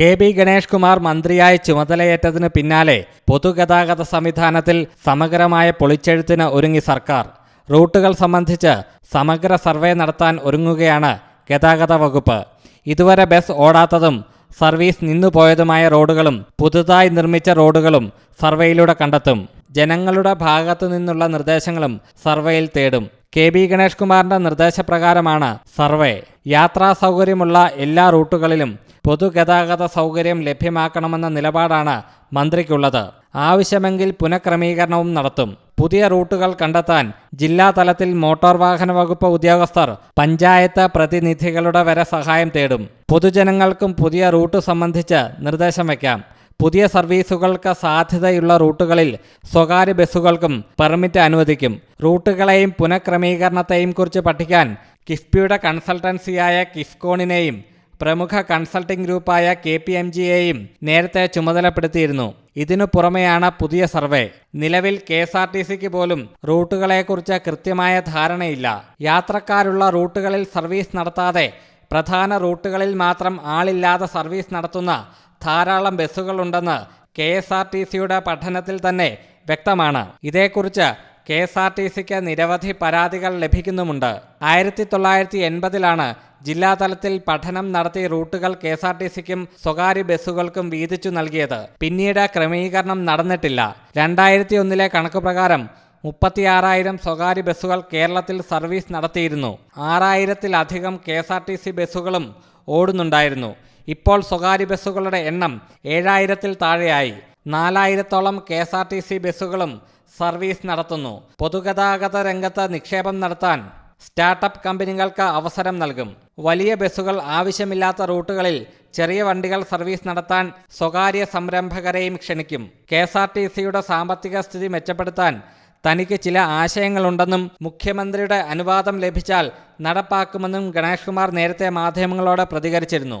K B Ganesh Kumar മന്ത്രിയായി ചുമതലയേറ്റതിന് പിന്നാലെ പൊതുഗതാഗത സംവിധാനത്തിൽ സമഗ്രമായ പൊളിച്ചെഴുത്തിന് ഒരുങ്ങി സർക്കാർ. റൂട്ടുകൾ സംബന്ധിച്ച് സമഗ്ര സർവേ നടത്താൻ ഒരുങ്ങുകയാണ് ഗതാഗത വകുപ്പ്. ഇതുവരെ ബസ് ഓടാത്തതും സർവീസ് നിന്നുപോയതുമായ റോഡുകളും പുതുതായി നിർമ്മിച്ച റോഡുകളും സർവേയിലൂടെ കണ്ടെത്തും. ജനങ്ങളുടെ ഭാഗത്തു നിന്നുള്ള നിർദ്ദേശങ്ങളും സർവേയിൽ തേടും. കെ ബി ഗണേഷ് കുമാറിന്റെ നിർദ്ദേശപ്രകാരമാണ് സർവേ. യാത്രാ സൗകര്യമുള്ള എല്ലാ റൂട്ടുകളിലും പൊതുഗതാഗത സൗകര്യം ലഭ്യമാക്കണമെന്ന നിലപാടാണ് മന്ത്രിക്കുള്ളത്. ആവശ്യമെങ്കിൽ പുനഃക്രമീകരണവും നടത്തും. പുതിയ റൂട്ടുകൾ കണ്ടെത്താൻ ജില്ലാ തലത്തിൽ മോട്ടോർ വാഹന വകുപ്പ് ഉദ്യോഗസ്ഥർ പഞ്ചായത്ത് പ്രതിനിധികളുടെ വരെ സഹായം തേടും. പൊതുജനങ്ങൾക്കും പുതിയ റൂട്ട് സംബന്ധിച്ച് നിർദ്ദേശം വയ്ക്കാം. പുതിയ സർവീസുകൾക്ക് സാധ്യതയുള്ള റൂട്ടുകളിൽ സ്വകാര്യ ബസ്സുകൾക്കും പെർമിറ്റ് അനുവദിക്കും. റൂട്ടുകളെയും പുനഃക്രമീകരണത്തെയും കുറിച്ച് പഠിക്കാൻ കിഫ്ബിയുടെ കൺസൾട്ടൻസിയായ കിഫ്കോണിനെയും പ്രമുഖ കൺസൾട്ടിംഗ് ഗ്രൂപ്പായ കെ പി എം ജിയെയും നേരത്തെ ചുമതലപ്പെടുത്തിയിരുന്നു. ഇതിനു പുറമെയാണ് പുതിയ സർവേ. നിലവിൽ കെ എസ് ആർ ടി സിക്ക് പോലും റൂട്ടുകളെക്കുറിച്ച് കൃത്യമായ ധാരണയില്ല. യാത്രക്കാരുള്ള റൂട്ടുകളിൽ സർവീസ് നടത്താതെ പ്രധാന റൂട്ടുകളിൽ മാത്രം ആളില്ലാതെ സർവീസ് നടത്തുന്ന ധാരാളം ബസ്സുകളുണ്ടെന്ന് കെ എസ് ആർ ടി സിയുടെ പഠനത്തിൽ തന്നെ വ്യക്തമാണ്. ഇതേക്കുറിച്ച് കെ എസ് ആർ ടി സിക്ക് നിരവധി പരാതികൾ ലഭിക്കുന്നുമുണ്ട്. ആയിരത്തി തൊള്ളായിരത്തി എൺപതിലാണ് ജില്ലാതലത്തിൽ പഠനം നടത്തി റൂട്ടുകൾ കെ എസ് ആർ ടി സിക്കും സ്വകാര്യ ബസ്സുകൾക്കും വീതിച്ചു നൽകിയത്. പിന്നീട് ക്രമീകരണം നടന്നിട്ടില്ല. രണ്ടായിരത്തി ഒന്നിലെ കണക്ക് പ്രകാരം മുപ്പത്തിയാറായിരം സ്വകാര്യ ബസ്സുകൾ കേരളത്തിൽ സർവീസ് നടത്തിയിരുന്നു. ആറായിരത്തിലധികം K S R T C ബസ്സുകളും ഓടുന്നുണ്ടായിരുന്നു. ഇപ്പോൾ സ്വകാര്യ ബസ്സുകളുടെ എണ്ണം ഏഴായിരത്തിൽ താഴെയായി. നാലായിരത്തോളം K S R T C ബസ്സുകളും സർവീസ് നടത്തുന്നു. പൊതുഗതാഗത രംഗത്ത് നിക്ഷേപം നടത്താൻ സ്റ്റാർട്ടപ്പ് കമ്പനികൾക്ക് അവസരം നൽകും. വലിയ ബസ്സുകൾ ആവശ്യമില്ലാത്ത റൂട്ടുകളിൽ ചെറിയ വണ്ടികൾ സർവീസ് നടത്താൻ സ്വകാര്യ സംരംഭകരെയും ക്ഷണിക്കും. കെ എസ് ആർ ടി സിയുടെ സാമ്പത്തിക സ്ഥിതി മെച്ചപ്പെടുത്താൻ തനിക്ക് ചില ആശയങ്ങളുണ്ടെന്നും മുഖ്യമന്ത്രിയുടെ അനുവാദം ലഭിച്ചാൽ നടപ്പാക്കുമെന്നും ഗണേഷ് കുമാർ നേരത്തെ മാധ്യമങ്ങളോട് പ്രതികരിച്ചിരുന്നു.